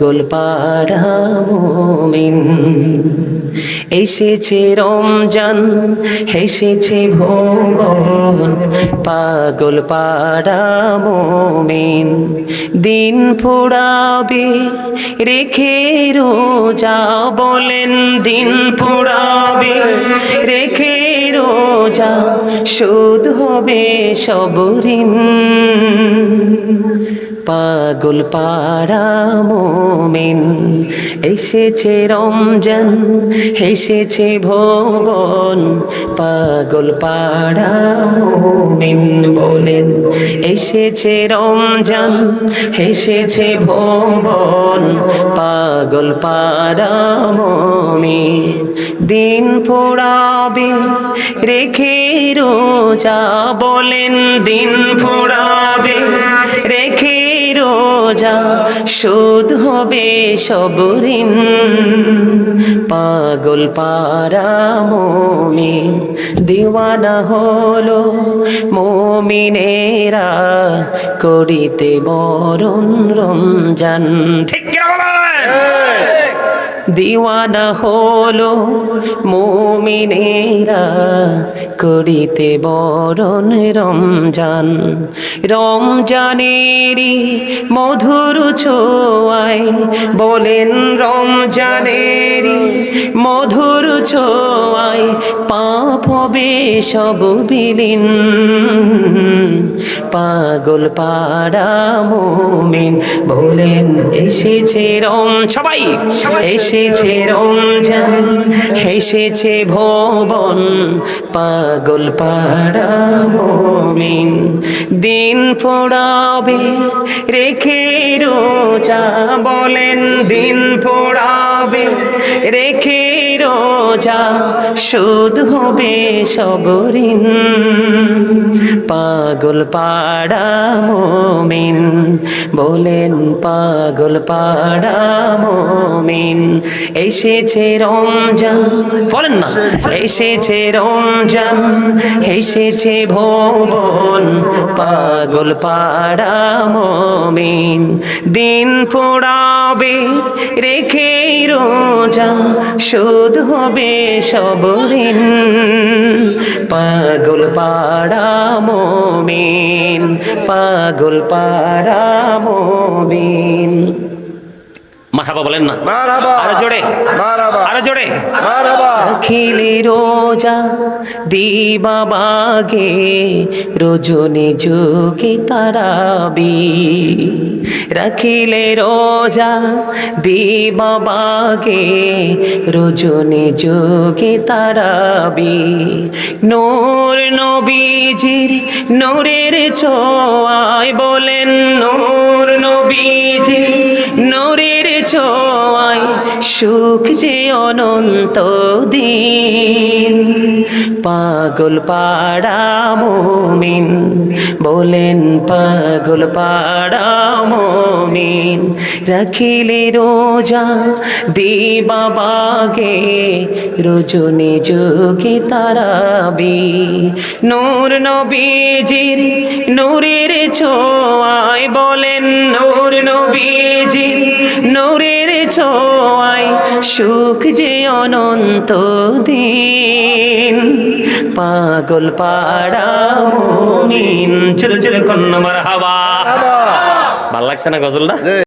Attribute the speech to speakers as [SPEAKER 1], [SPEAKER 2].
[SPEAKER 1] গোলপাড়া মুমিন এসেছে রমজান, হেসেছে ভুবন পাগল পাড়া মুমিন দিন ফুরাবে, রেখে রোজা বলেন, দিন ফুরাবে, রেখে রোজা শোধ হবে সবরিন পাগল পাড়া মোমেন। এসেছে রমজান হেসেছে ভবন পাগল পাড়া মোমেন বলেন, এসেছে রমজান হেসেছে ভবন পাগল পাড়া মোমে দিন ফোড়াবে, রেখে রোজা বলেন, দিন ফোড়াবে, রেখে রোজা সুদ হবে সবরিন পাগল পারা মোমি দিওয়ানা হলো মোমিনেরা করিতে বরণ রমজান। ঠিক? দিওয়ানা হলো মোমিনেরা করিতে বরণ রমজান। রমজানেরই মধুর ছোয়াই বলেন রমজানেরই মধুর ছোয়াই পাপ হবে সব বিলীন। পাগল পাড়া মোমিন বলেন এসেছে রম সবাই এসেছে রমজান, হেসেছে ভবন, পাগল পাড়া মমিন। দিন ফোড়াবে, রেখে রোজা বলেন, দিন ফোড়াবে, রেখে রোজা সুদ হবে সবরিন পাগল পাড়া মোমিন, বলেন পাগল পাড়া মোমিন, এসেছে রমজান। বলেন না, এসেছে রমজান, এসেছে ভবন। পাগল পাড়া মোমিন, দিন ফোড়াবে রেখে রোজা শোধ হবে সবরিন পাগল পাড়া মোমিন পাগল পাড়া মোমিন। মারহাবা বলেন না।
[SPEAKER 2] মারহাবা।
[SPEAKER 1] আরও জোরে।
[SPEAKER 2] মারহাবা।
[SPEAKER 1] আরও জোরে।
[SPEAKER 2] মারহাবা।
[SPEAKER 1] রাখিলে রোজা দিবা বাগে রজনী যোগে তারাবি। রাখিলে রোজা দিবা বাগে রজনী যোগে তারাবি। নূর নবীজির নূরের ছোঁয়ায় বলেন নূর নবীজির সুখ যে অনন্ত দিন। পাগল পাড়া মোমিন, বলেন পাগল পাড়া মোমিন, রাখিলে রোজা দিবা বাগে, রজনী যোগে তারাবি। নূর নবীজির নূরের ছোঁয়ায় বলেন, নূর নবীজির নূরের ছোঁয়ায় সুখ যে অনন্ত দিন। পাগল পাড়া মুমিন। চলো চলো কন্যা মার হাওয়া ভালো লাগছে না গজলটা?